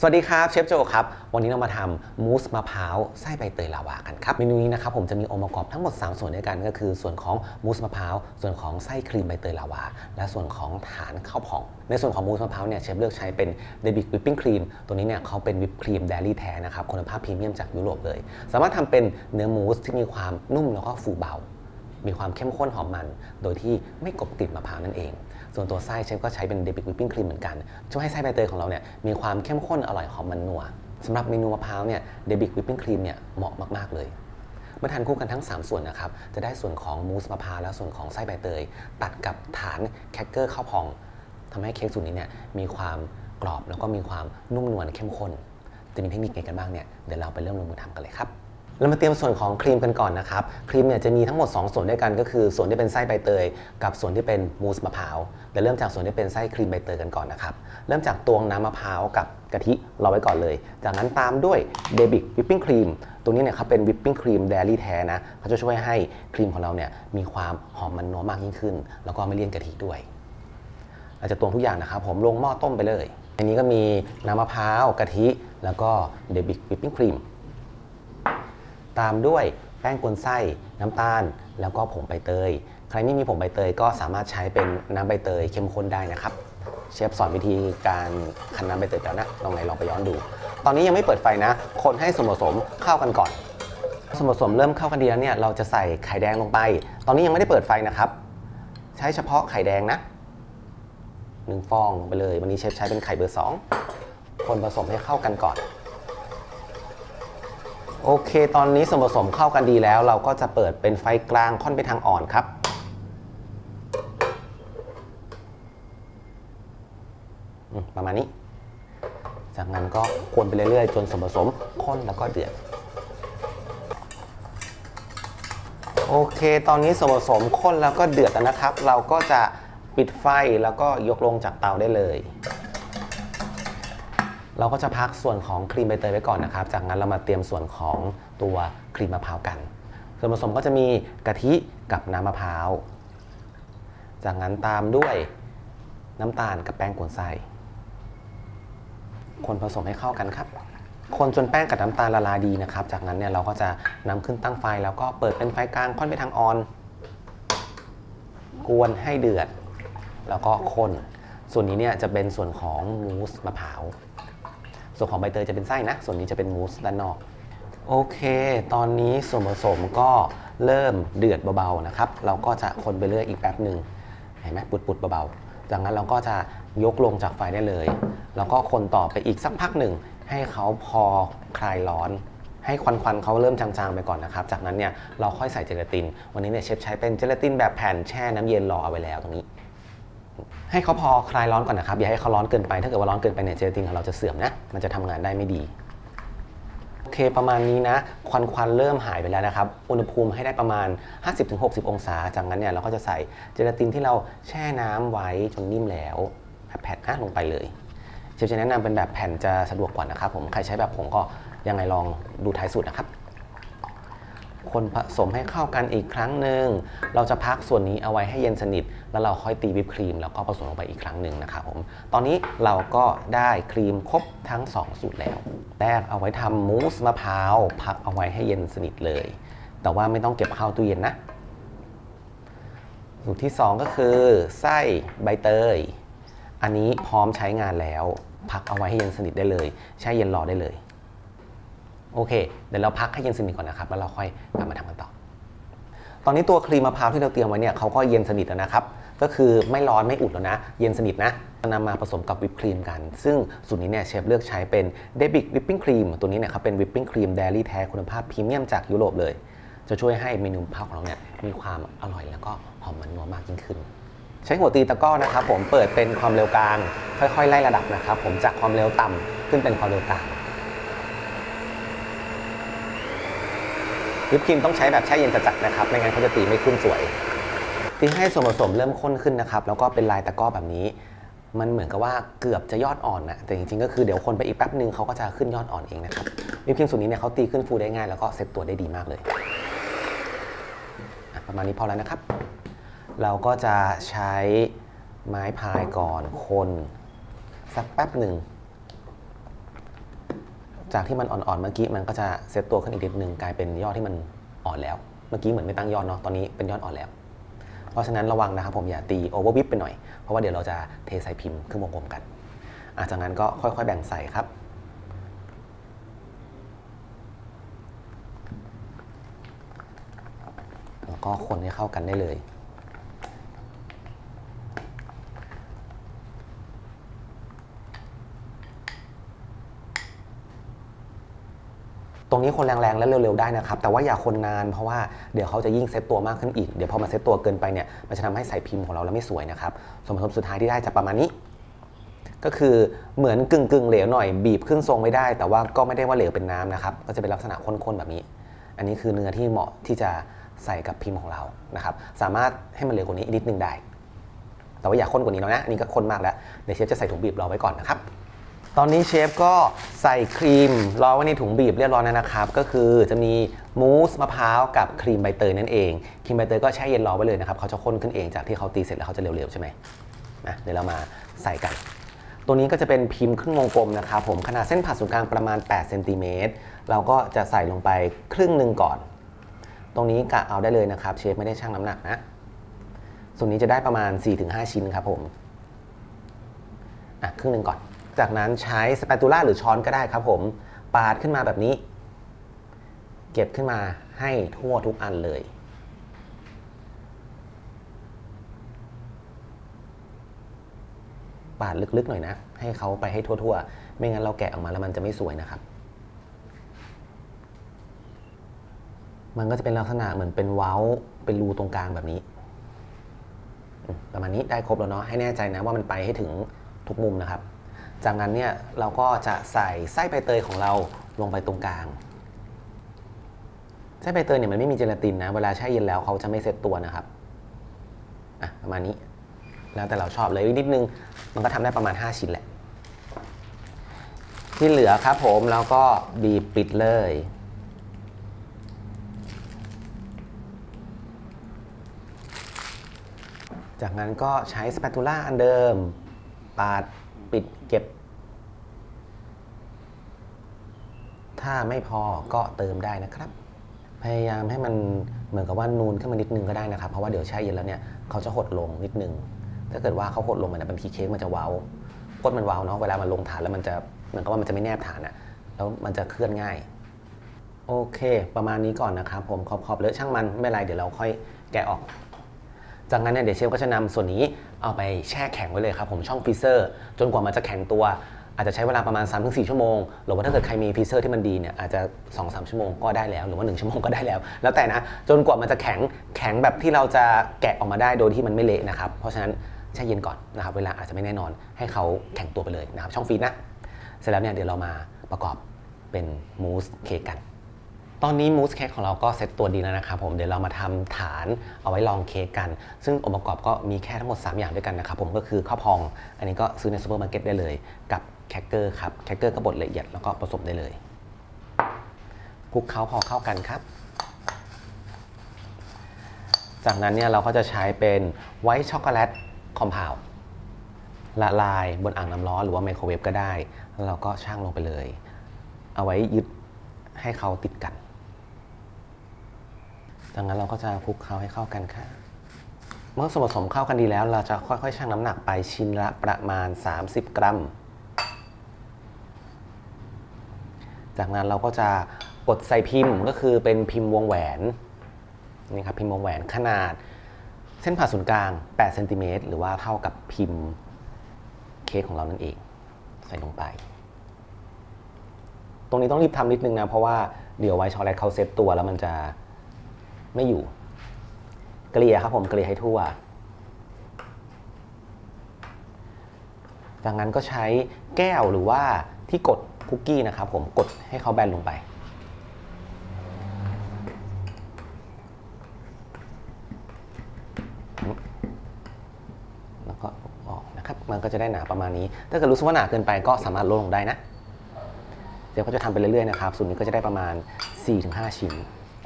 สวัสดีครับเชฟโจครับ วันนี้เรามาทำมูสมะพร้าวไส้ใบเตยลาวากันครับ เมนูนี้นะครับผมจะมีองค์ประกอบทั้งหมด 3 ส่วนด้วยกันก็คือส่วนของมูสมะพร้าวส่วนของไส้ครีมใบเตยลาวา และส่วนของฐานข้าวผ่อง ในส่วนของมูสมะพร้าวเนี่ยเชฟเลือกใช้เป็นเดบิกวิปปิ้งครีมตัวนี้เนี่ยเขาเป็นวิปครีมเดลี่แท้นะครับคุณภาพพรีเมียมจากยุโรปเลย สามารถทำเป็นเนื้อมูสที่มีความนุ่มแล้วก็ฟูเบา มีความเข้มข้นหอมมัน โดยที่ไม่กบกลิ่นมะพร้าวนั่นเอง ส่วนตัวไส้เชฟก็ใช้เป็นเดบิกวิปปิ้งครีมเหมือนกัน ช่วยให้ไส้ใบเตยของเราเนี่ยมีความเข้มข้นอร่อยหอมมันนัวสำหรับเมนูมะพร้าวเนี่ยเดบิกวิปปิ้งครีมเนี่ยเหมาะมากๆเลยเมื่อทานคู่กันทั้ง 3 ส่วนนะครับ จะได้ส่วนของมูสมะพร้าวและส่วนของไส้ใบเตย ตัดกับฐานแครกเกอร์ข้าวพองทำให้เค้กสูตรนี้เนี่ยมีความกรอบแล้วก็มีความนุ่มนวลเข้มข้น จะมีเทคนิคไงกันบ้างเนี่ย เดี๋ยวเราไปเริ่มลงมือทำกันเลยครับ เรามาเตรียมส่วนของครีมกันก่อนนะครับ ครีมเนี่ยจะมีทั้งหมด 2 ส่วนด้วยกันก็คือ ส่วนที่เป็นไส้ใบเตย กับส่วนที่เป็นมูสมะพร้าวเดี๋ยวเริ่มจากส่วนที่เป็นไส้ครีมใบเตยกันก่อนนะครับ เริ่มจากตวงน้ำมะพร้าวกับกะทิเราไว้ก่อนเลย จากนั้นตามด้วยเดบิกวิปปิ้งครีมตัวนี้เนี่ยเขาเป็นวิปปิ้งครีมเดลี่แท้นะเขาจะช่วยให้ครีมของเราเนี่ยมีความหอมมันนัวมากยิ่งขึ้น แล้วก็ไม่เลี่ยนกะทิด้วยเราจะตวงทุกอย่างนะครับ ผมลงหม้อต้มไปเลย อันนี้ก็มีน้ำมะพร้าวกะทิ แล้วก็เดบิกวิปปิ้งครีม ตามด้วยแป้งกวนไส้ น้ำตาล แล้วก็ผงใบเตย ใครไม่มีผงใบเตยก็สามารถใช้เป็นน้ำใบเตยเข้มข้นได้นะครับ เชฟสอนวิธีการคั้นน้ำใบเตยแล้วนะลองไหนลองไปย้อนดู ตอนนี้ยังไม่เปิดไฟนะ คนให้ส่วนผสมเข้ากันก่อน ส่วนผสมเริ่มเข้ากันดีแล้วเนี่ยเราจะใส่ไข่แดงลงไป ตอนนี้ยังไม่ได้เปิดไฟนะครับ ใช้เฉพาะไข่แดงนะหนึ่งฟองไปเลย วันนี้เชฟใช้เป็นไข่เบอร์สองคนผสมให้เข้ากันก่อน โอเค ตอนนี้ส่วนผสมเข้ากันดีแล้ว เราก็จะเปิดเป็นไฟกลางค่อนไปทางอ่อนครับ ประมาณนี้ จากนั้นก็กวนไปเรื่อยๆ จนส่วนผสมข้นแล้วก็เดือด โอเค ตอนนี้ส่วนผสมข้นแล้วก็เดือดแล้วนะครับ เราก็จะปิดไฟแล้วก็ยกลงจากเตาได้เลย เราก็จะพักส่วนของครีมใบเตยไว้ก่อนนะครับ จากนั้นเรามาเตรียมส่วนของตัวครีมมะพร้าวกัน ส่วนผสมก็จะมีกะทิกับน้ำมะพร้าว จากนั้นตามด้วยน้ำตาลกับแป้งกวนไส้ คนผสมให้เข้ากันครับ คนจนแป้งกับน้ำตาลละลายดีนะครับ จากนั้นเนี่ยเราก็จะนำขึ้นตั้งไฟแล้วก็เปิดเป็นไฟกลางค่อนไปทางออน กวนให้เดือด แล้วก็คน ส่วนนี้เนี่ยจะเป็นส่วนของมูสมะพร้าว ส่วนของใบเตยจะเป็นไส้นะ ส่วนนี้จะเป็นมูสด้านนอก โอเค ตอนนี้ส่วนผสมก็เริ่มเดือดเบาๆนะครับ เราก็จะคนไปเรื่อยอีกแป๊บหนึ่งเห็นไหมปุดๆเบาๆจากนั้นเราก็จะยกลงจากไฟได้เลย แล้วก็คนต่อไปอีกสักพักหนึ่ง ให้เขาพอคลายร้อน ให้ควันควันๆเขาเริ่มจางๆไปก่อนนะครับ จากนั้นเนี่ยเราค่อยใส่เจลาติน วันนี้เนี่ยเชฟใช้เป็นเจลาตินแบบแผ่นแช่น้ำเย็นรอเอาไว้แล้วตรงนี้ ให้เขาพอคลายร้อนก่อนนะครับ อย่าให้เขาร้อนเกินไป ถ้าเกิดว่าร้อนเกินไปเนี่ยเจลาตินของเราจะเสื่อมนะ มันจะทำงานได้ไม่ดี โอเคประมาณนี้นะ ควันควันๆเริ่มหายไปแล้วนะครับ อุณหภูมิให้ได้ประมาณ 50-60 องศา จากนั้นเนี่ยเราก็จะใส่เจลาตินที่เราแช่น้ำไว้จนนิ่มแล้วแผ่นนะลงไปเลยเชฟจะแนะนำเป็นแบบแผ่นจะสะดวกกว่านะครับผม ใครใช้แบบผงก็ยังไงลองดูท้ายสุดนะครับ คนผสมให้เข้ากันอีกครั้งหนึ่ง เราจะพักส่วนนี้เอาไว้ให้เย็นสนิท แล้วเราค่อยตีวิปครีม แล้วก็ผสมลงไปอีกครั้งหนึ่งนะครับผม ตอนนี้เราก็ได้ครีมครบทั้ง 2 สูตรแล้ว แรกเอาไว้ทำมูสมะพร้าว พักเอาไว้ให้เย็นสนิทเลย แต่ว่าไม่ต้องเก็บเข้าตู้เย็นนะ สูตรที่ 2 ก็คือไส้ใบเตย อันนี้พร้อมใช้งานแล้ว พักเอาไว้ให้เย็นสนิทได้เลยแช่เย็นรอได้เลย โอเค เดี๋ยวเราพักให้เย็นสนิทก่อนนะครับ แล้วเราค่อยกลับมาทำกันต่อ ตอนนี้ตัวครีมมะพร้าวที่เราเตรียมไว้เนี่ยเขาก็เย็นสนิทแล้วนะครับ ก็คือไม่ร้อนไม่อุดแล้วนะ เย็นสนิทนะนำมาผสมกับวิปครีมกัน ซึ่งสูตรนี้เนี่ยเชฟเลือกใช้เป็นเดบิกวิปปิ้งครีม ตัวนี้เนี่ยเขาเป็นวิปปิ้งครีมเดลี่แท้คุณภาพพรีเมียมจากยุโรปเลย จะช่วยให้เมนูมะพร้าวของเราเนี่ยมีความอร่อยแล้วก็หอมมันนัวมากยิ่งขึ้นใช้หัวตีตะก้อนะครับผมเปิดเป็นความเร็วกลาง ค่อยๆ ไล่ระดับนะครับผมจากความเร็วต่ำขึ้นเป็นความเร็วกลาง วิปครีมต้องใช้แบบแช่เย็นจัดๆนะครับ ไม่งั้นเขาจะตีไม่ขึ้นสวย ตีให้ส่วนผสมเริ่มข้นขึ้นนะครับ แล้วก็เป็นลายตะก้อแบบนี้ มันเหมือนกับว่าเกือบจะยอดอ่อนนะแต่จริงๆ ก็คือเดี๋ยวคนไปอีกแป๊บนึงเขาก็จะขึ้นยอดอ่อนเองนะครับ วิปครีมสูตรนี้เนี่ยเขาตีขึ้นฟูได้ง่ายแล้วก็เซ็ตตัวได้ดีมากเลย ประมาณนี้พอแล้วนะครับ เราก็จะใช้ไม้พายก่อนคนสักแป๊บหนึ่ง จากที่มันอ่อนๆเมื่อกี้มันก็จะเซตตัวขึ้นอีกนิดนึงกลายเป็นยอดที่มันอ่อนแล้ว เมื่อกี้เหมือนไม่ตั้งยอดเนาะตอนนี้เป็นยอดอ่อนแล้ว เพราะฉะนั้นระวังนะครับผมอย่าตีโอเวอร์วิปไปหน่อย เพราะว่าเดี๋ยวเราจะเทใส่พิมพ์ครึ่งวงกลมกันอาจากนั้นก็ค่อยๆแบ่งใส่ครับแล้วก็คนให้เข้ากันได้เลย รงนี้คนแรงๆและเร็วๆได้นะครับ แต่ว่าอย่าคนนานเพราะว่าเดี๋ยวเขาจะยิ่งเซตตัวมากขึ้นอีก เดี๋ยวพอมาเซตตัวเกินไปเนี่ยมันจะทำให้ใส่พิมพ์ของเราแล้วไม่สวยนะครับ ส่วนผสมสุดท้ายที่ได้จะประมาณนี้ ก็คือเหมือนกึ่งๆเหลวหน่อยบีบขึ้นทรงไม่ได้ แต่ว่าก็ไม่ได้ว่าเหลวเป็นน้ำนะครับ ก็จะเป็นลักษณะข้นๆแบบนี้ อันนี้คือเนื้อที่เหมาะที่จะใส่กับพิมพ์ของเรานะครับ สามารถให้มันเหลวกว่านี้อีกนิดนึงได้ แต่ว่าอย่าข้นกว่านี้แล้วนะอันนี้ก็ข้นมากแล้วเดี๋ยวเชฟจะใส่ถุงบีบรอไว้ก่อนนะครับ ตอนนี้เชฟก็ใส่ครีมรอไว้ในถุงบีบเรียบร้อยแล้วนะครับ ก็คือจะมีมูสมะพร้าวกับครีมใบเตยนั่นเอง ครีมใบเตยก็แช่เย็นรอไว้เลยนะครับเขาจะข้นขึ้นเองจากที่เขาตีเสร็จแล้วเขาจะเร็วๆใช่ไหมนะเดี๋ยวเรามาใส่กัน ตัวนี้ก็จะเป็นพิมพ์ครึ่งวงกลมนะครับผมขนาดเส้นผ่าศูนย์กลางประมาณ8เซนติเมตรเราก็จะใส่ลงไปครึ่งหนึ่งก่อน ตรงนี้กะเอาได้เลยนะครับ เชฟไม่ได้ชั่งน้ำหนักนะส่วนนี้จะได้ประมาณ 4-5 ชิ้นครับผมอะครึ่งหนึ่งก่อน จากนั้นใช้สเปตูล่าหรือช้อนก็ได้ครับผมปาดขึ้นมาแบบนี้ เก็บขึ้นมาให้ทั่วทุกอันเลย ปาดลึกๆหน่อยนะ ให้เขาไปให้ทั่วๆ ไม่งั้นเราแกะออกมาแล้วมันจะไม่สวยนะครับ มันก็จะเป็นลักษณะเหมือนเป็นเว้าเป็นรูตรงกลางแบบนี้ ประมาณนี้ได้ครบแล้วเนาะให้แน่ใจนะว่ามันไปให้ถึงทุกมุมนะครับ จากนั้นเนี่ยเราก็จะใส่ไส้ใบเตยของเราลงไปตรงกลางไส้ใบเตยเนี่ยมันไม่มีเจลาตินนะเวลาแช่เย็นแล้วเขาจะไม่เซ็ตตัวนะครับอะประมาณนี้ แล้วแต่เราชอบเลยนิดนึงมันก็ทำได้ประมาณ 5 ชิ้นแหละ ที่เหลือครับผมเราก็บีบปิดเลยจากนั้นก็ใช้สเปตูล่าอันเดิมปาด ปิดเก็บ ถ้าไม่พอก็เติมได้นะครับ พยายามให้มันเหมือนกับว่านูนขึ้นมานิดนึงก็ได้นะครับ เพราะว่าเดี๋ยวแช่เย็นแล้วเนี่ยเขาจะหดลงนิดนึง ถ้าเกิดว่าเขาหดลงมันยบางทีเค้กมันจะเว้าก้นมันเว้าเนาะเวลามันลงฐานแล้วมันจะเหมือนกับว่ามันจะไม่แนบฐานอะแล้วมันจะเคลื่อนง่ายโอเค ประมาณนี้ก่อนนะครับผมขอบๆเลอะช่างมันไม่ไรเดี๋ยวเราค่อยแกะออก จากนั้นเนี่ยเดี๋ยวเชฟก็จะนำส่วนนี้ เอาไปแช่แข็งไว้เลยครับผมช่องฟรีเซอร์ จนกว่ามันจะแข็งตัว อาจจะใช้เวลาประมาณ 3-4 ชั่วโมง หรือว่าถ้าเกิดใครมีฟรีเซอร์ที่มันดีเนี่ยอาจจะ 2-3 ชั่วโมงก็ได้แล้ว หรือว่า 1 ชั่วโมงก็ได้แล้ว แล้วแต่นะจนกว่ามันจะแข็งแข็งแบบที่เราจะแกะออกมาได้โดยที่มันไม่เละนะครับเพราะฉะนั้นแช่เย็นก่อนนะครับเวลาอาจจะไม่แน่นอนให้เขาแข็งตัวไปเลยนะครับช่องฟรีซนะเสร็จแล้วเนี่ยเดี๋ยวเรามาประกอบเป็นมูสเค้กกัน อนนี้มูสเค้กของเราก็เซ็ตตัวดีแล้วนะครับผมเดี๋ยวเรามาทำฐานเอาไว้รองเค้กกัน ซึ่งองค์ประกอบก็มีแค่ทั้งหมด 3 อย่างด้วยกันนะครับผมก็คือข้าวพอง อันนี้ก็ซื้อในซูเปอร์มาร์เก็ตได้เลย กับแครกเกอร์ครับแครกเกอร์ก็บดละเอียดแล้วก็ผสมได้เลยคลุกเคล้าพอเข้ากันครับ จากนั้นเนี่ยเราก็จะใช้เป็นไวท์ช็อกโกแลตคอมเพลละลายบนอ่างน้ำร้อนหรือว่าไมโครเวฟก็ได้ แล้วเราก็ช่างลงไปเลย เอาไว้ยึดให้เขาติดกัน จากนั้นเราก็จะคลุกเคล้าให้เข้ากันค่ะ เมื่อส่วนผสมเข้ากันดีแล้ว เราจะค่อยๆ ชั่งน้ำหนักไปชิ้นละประมาณ 30 กรัม จากนั้นเราก็จะกดใส่พิมพ์ก็คือเป็นพิมพ์วงแหวนนี่ครับพิมพ์วงแหวนขนาด เส้นผ่าศูนย์กลาง8เซนติเมตรหรือว่าเท่ากับพิมพ์เค้กของเรานั่นเอง ใส่ลงไป ตรงนี้ต้องรีบทำนิดนึงนะ เพราะว่าเดี๋ยวไว้ช็อกโกแลตเขาเซตตัวแล้วมันจะ ไม่อยู่ เกลี่ยครับผมเกลี่ยให้ทั่ว จากนั้นก็ใช้แก้วหรือว่าที่กดคุกกี้นะครับผมกดให้เขาแบนลงไป แล้วก็ออกนะครับ มันก็จะได้หนาประมาณนี้ ถ้าเกิดรู้สึกว่าหนาเกินไปก็สามารถลดลงได้นะ เดี๋ยวก็จะทำไปเรื่อยๆนะครับ ส่วนนี้ก็จะได้ประมาณ 4-5 ชิ้น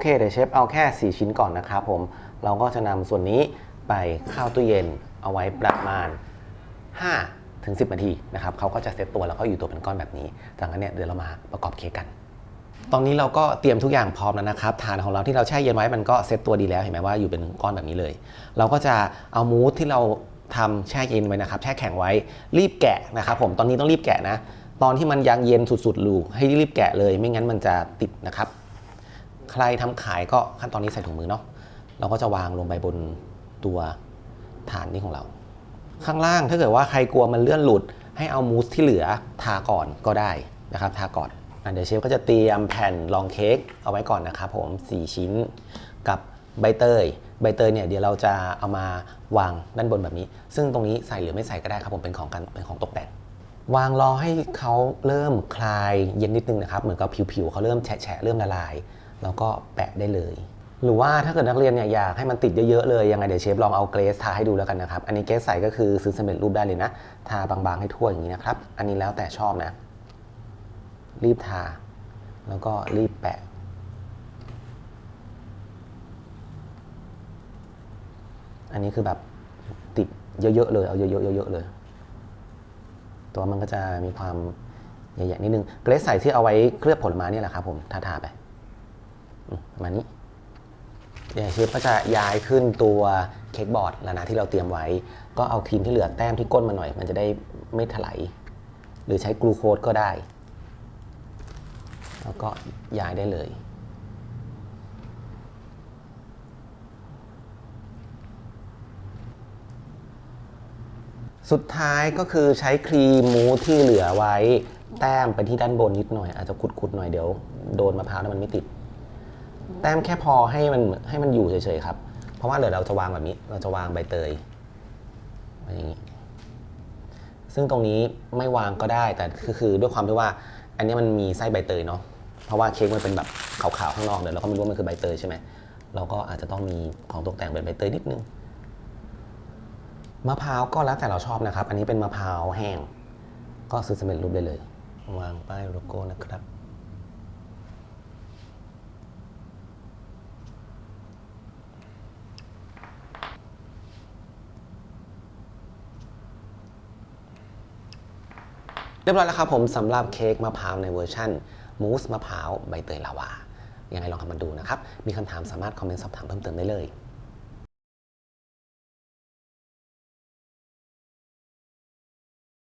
เคเดี๋ยวเชฟเอาแค่ 4 ชิ้นก่อนนะครับผม เราก็จะนำส่วนนี้ไปเข้าตู้เย็นเอาไว้ประมาณถึง 10 นาทีนะครับเขาก็จะเซตตัวแล้วก็อยู่ตัวเป็นก้อนแบบนี้จากนั้นเนี่ยเดี๋ยวเรามาประกอบเค้กกัน ตอนนี้เราก็เตรียมทุกอย่างพร้อมแล้วนะครับฐานของเราที่เราแช่เย็นไว้มันก็เซตตัวดีแล้วเห็นไหมว่าอยู่เป็นก้อนแบบนี้เลย เราก็จะเอามูสที่เราทำแช่เย็นไว้นะครับ แช่แข็งไว้รีบแกะนะครับ ผมตอนนี้ต้องรีบแกะนะ ตอนที่มันยังเย็นสุดๆลูกให้รีบแกะเลย ไม่งั้นมันจะติดนะครับ ใครทำขายก็ขั้นตอนนี้ใส่ถุงมือเนาะเราก็จะวางลงไปบนตัวฐานนี้ของเรา ข้างล่างถ้าเกิดว่าใครกลัวมันเลื่อนหลุด ให้เอามูสที่เหลือทาก่อนก็ได้นะครับทาก่อนอเดี๋ยวเชฟก็จะเตรียมแผ่นรองเค้กเอาไว้ก่อนนะครับผม4ชิ้นกับใบเตย ใบเตยเนี่ยเดี๋ยวเราจะเอามาวางด้านบนแบบนี้ ซึ่งตรงนี้ใส่หรือไม่ใส่ก็ได้ครับผมเป็นของกันเป็นของตกแต่ง วางรอให้เขาเริ่มคลายเย็นนิดนึงนะครับ เหมือนกับผิวๆเขาเริ่มแฉะเริ่มละลาย แล้วก็แปะได้เลย หรือว่าถ้าเกิดนักเรียนเนี่ยอยากให้มันติดเยอะๆเลยยังไงเดี๋ยวเชฟลองเอาเกรสทาให้ดูแล้วกันนะครับ อันนี้เกรสใส่ก็คือซื้อสำเร็จรูปได้เลยนะทาบางๆให้ทั่วอย่างนี้นะครับ อันนี้แล้วแต่ชอบนะ รีบทา แล้วก็รีบแปะอันนี้คือแบบติดเยอะๆเลย เอาเยอะๆเยอะๆเลย ตัวมันก็จะมีความใหญ่ๆนิดนึง เกรสใส่ที่เอาไว้เคลือบผลไม้นี่แหละครับผมทาๆไป ประมาณนี้เดี๋ยวเชฟก็จะย้ายขึ้นตัวเค้กบอร์ดแล้วนะที่เราเตรียมไว้ ก็เอาครีมที่เหลือแต้มที่ก้นมาหน่อย มันจะได้ไม่ถลายหรือใช้กลูโคสก็ได้ แล้วก็ย้ายได้เลยสุดท้ายก็คือใช้ครีมมูสที่เหลือไว้ แต้มไปที่ด้านบนนิดหน่อย อาจจะขุดๆหน่อยเดี๋ยวโดนมะพร้าวแล้วมันไม่ติด แต้มแค่พอให้มันให้มันอยู่เฉยๆครับ เพราะว่าเดี๋ยวเราจะวางแบบนี้ เราจะวางใบเตยอย่างนี้ ซึ่งตรงนี้ไม่วางก็ได้แต่คือคือด้วยความที่ว่า อันนี้มันมีไส้ใบเตยเนาะ เพราะว่าเค้กมันเป็นแบบขาวๆข้างนอกเดี๋ยวเราก็ไม่รู้ว่ามันคือใบเตยใช่ไหม เราก็อาจจะต้องมีของตกแต่งเป็นใบเตยนิดนึง มะพร้าวก็แล้วแต่เราชอบนะครับ อันนี้เป็นมะพร้าวแห้ง ก็ซื้อสำเร็จรูปได้เลยวางป้ายโลโก้นะครับ เรียบร้อยแล้วครับผมสำหรับเค้กมะพร้าวในเวอร์ชั่นมูสมะพร้าวใบเตยลาวายังไงลองทำมาดูนะครับ มีคำถามสามารถคอมเมนต์สอบถามเพิ่มเติมได้เลย